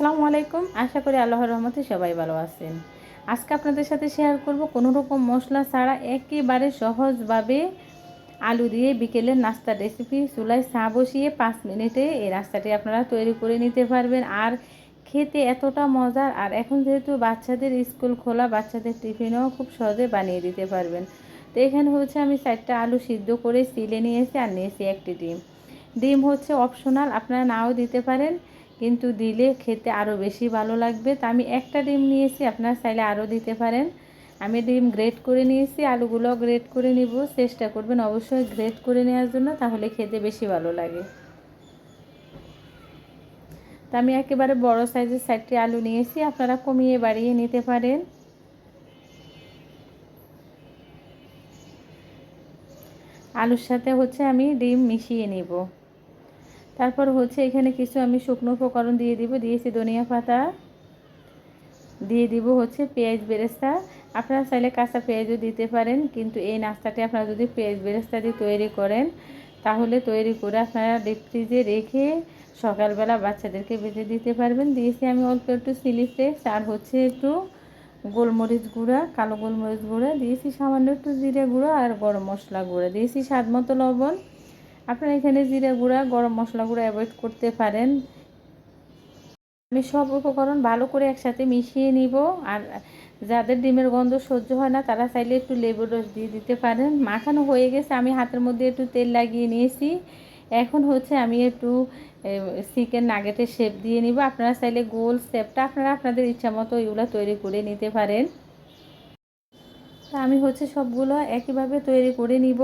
আসসালামু আলাইকুম। আশা করি আল্লাহর রহমতে সবাই ভালো আছেন। আজকে আপনাদের সাথে শেয়ার করব কোনো রকম মশলা ছাড়া একেবারে সহজভাবে আলু দিয়ে বিকেলের নাস্তার রেসিপি চুলায় চা বসিয়ে পাঁচ মিনিটে এই নাস্তাটি আপনারা তৈরি করে নিতে পারবেন। আর খেতে এতটা মজার, আর এখন যেহেতু বাচ্চাদের স্কুল খোলা, বাচ্চাদের টিফিনও খুব সহজে বানিয়ে দিতে পারবেন। তো এখানে হচ্ছে আমি চারটা আলু সিদ্ধ করে সিলে নিয়েছি আর নিয়েছি একটি ডিম। ডিম হচ্ছে অপশনাল আপনারা নাও দিতে পারেন। কিন্তু দিলে খেতে আরও বেশি ভালো লাগবে। তো আমি একটা ডিম নিয়েছি, আপনার চাইলে আরও দিতে পারেন। আমি ডিম গ্রেট করে নিয়েছি আলুগুলো গ্রেট করে নিব। চেষ্টা করবেন অবশ্যই গ্রেট করে নেওয়ার জন্য, তাহলে খেতে বেশি ভালো লাগে। তো আমি একেবারে বড় সাইজের চারটি আলু নিয়েছি, আপনারা কমিয়ে বাড়িয়ে নিতে পারেন। আলুর সাথে হচ্ছে আমি ডিম মিশিয়ে নিব। তারপর হচ্ছে এখানে কিছু আমি শুকনো উপকরণ দিয়ে দিব দিয়েছি ধনিয়া পাতা দিয়ে দিব হচ্ছে পেঁয়াজ বেরেস্তা। আপনারা চাইলে কাঁচা পেঁয়াজও দিতে পারেন, কিন্তু এই নাস্তাটি আপনারা যদি পেঁয়াজ বেরেস্তা দিয়ে তৈরি করেন, তাহলে তৈরি করে আপনারা ডিপ ফ্রিজে রেখে সকালবেলা বাচ্চাদেরকে বেঁচে দিতে পারবেন। দিয়েছি আমি অল্প একটু চিলি ফ্লেক্স আর হচ্ছে একটু গোলমরিচ গুঁড়া, কালো গোলমরিচ গুঁড়া দিয়েছি সামান্য একটু জিরে গুঁড়ো আর গরম মশলা গুঁড়া দিয়েছি স্বাদ মতো লবণ আপনারা এখানে জিরা গুঁড়া, গরম মশলা গুঁড়া অ্যাভয়েড করতে পারেন। আমি সব উপকরণ ভালো করে একসাথে মিশিয়ে নিব। আর যাদের ডিমের গন্ধ সহ্য হয় না, তারা চাইলে একটু লেবুর রস দিয়ে দিতে পারেন। মাখানো হয়ে গেছে, আমি হাতের মধ্যে একটু তেল লাগিয়ে নিয়েছি। এখন হচ্ছে আমি একটু চিকেন নাগেটের শেপ দিয়ে নিব। আপনারা চাইলে গোল শেপটা আপনারা আপনাদের ইচ্ছা মতো এগুলো তৈরি করে নিতে পারেন। তা আমি হচ্ছে সবগুলো একইভাবে তৈরি করে নিব।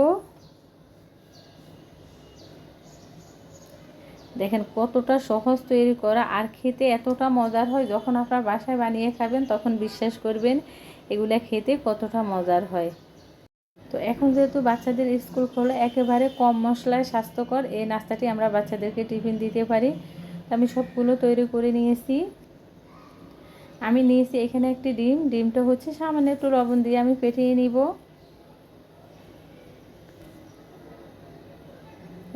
দেখেন কতটা সহজ তৈরি করা আর খেতে এতটা মজার হয়, যখন আপনার বাসায় বানিয়ে খাবেন তখন বিশ্বাস করবেন এগুলা খেতে কতটা মজার হয়। তো এখন যেহেতু বাচ্চাদের স্কুল খোলে, একেবারে কম মশলায় স্বাস্থ্যকর এই নাস্তাটি আমরা বাচ্চাদেরকে টিফিন দিতে পারি। আমি সবগুলো তৈরি করে নিয়েছি। আমি নিয়েছি এখানে একটি ডিম, ডিমটা হচ্ছে সামান্য একটু লবণ দিয়ে আমি পেটিয়ে নিব।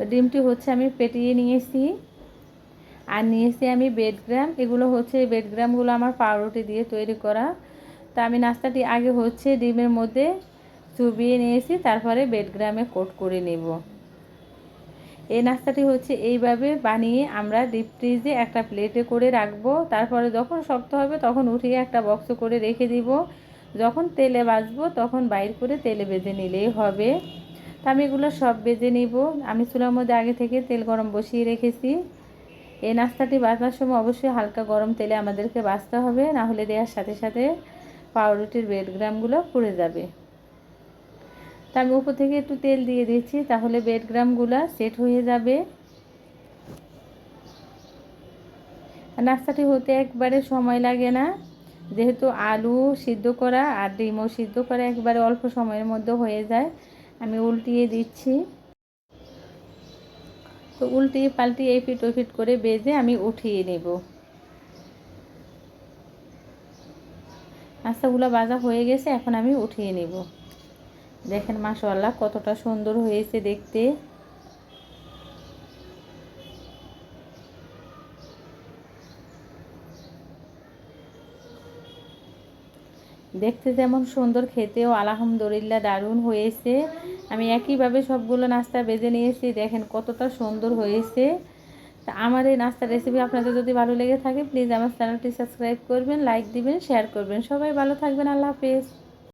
তো ডিমটি হচ্ছে আমি পেটিয়ে নিয়েছি। আর নিয়েছি আমি বেডগ্রাম এগুলো হচ্ছে বেডগ্রামগুলো আমার পাউরুটি দিয়ে তৈরি করা। তা আমি নাস্তাটি আগে হচ্ছে ডিমের মধ্যে চুবিয়ে নিয়েছি, তারপরে বেডগ্রামে কোট করে নেব। এই নাস্তাটি হচ্ছে এইভাবে বানিয়ে আমরা ডিপ ফ্রিজে একটা প্লেটে করে রাখব। তারপরে যখন শক্ত হবে তখন উঠিয়ে একটা বক্স করে রেখে দিব। যখন তেলে বাজবো তখন বাইর করে তেলে বেঁধে নিলেই হবে। তা আমি এগুলো সব বেজে নিব। আমি চুলার মধ্যে আগে থেকে তেল গরম বসিয়ে রেখেছি। এই নাস্তাটি বাজার সময় অবশ্যই হালকা গরম তেলে আমাদেরকে বাঁচতে হবে, না হলে দেওয়ার সাথে সাথে পাউরুটির বেড গ্রামগুলো পুড়ে যাবে। তা আমি উপর থেকে একটু তেল দিয়ে দিচ্ছি, তাহলে বেড গ্রামগুলো সেট হয়ে যাবে। নাস্তাটি হতে একবারে সময় লাগে না। যেহেতু আলু সিদ্ধ করা আর ডিমও সিদ্ধ করা একবারে অল্প সময়ের মধ্যে হয়ে যায়। আমি উল্টিয়ে দিচ্ছি। তো উল্টিয়ে পাল্টিয়ে এই ওফিট ফিট করে বেজে আমি উঠিয়ে নেব। নাস্তাগুলো বাজা হয়ে গেছে, এখন আমি উঠিয়ে নেব। দেখেন মাসাল্লাহ কতটা সুন্দর হয়েছে দেখতে। দেখতে যেমন সুন্দর, খেতেও আলহামদুলিল্লাহ দারুণ হয়েছে। আমি একইভাবে সবগুলো নাস্তা বেজে নিয়েছি, দেখেন কতটা সুন্দর হয়েছে। তা আমার এই নাস্তার রেসিপি আপনাদের যদি ভালো লেগে থাকে প্লিজ আমার চ্যানেলটি সাবস্ক্রাইব করবেন লাইক দিবেন শেয়ার করবেন। সবাই ভালো থাকবেন, আল্লাহ হাফেজ।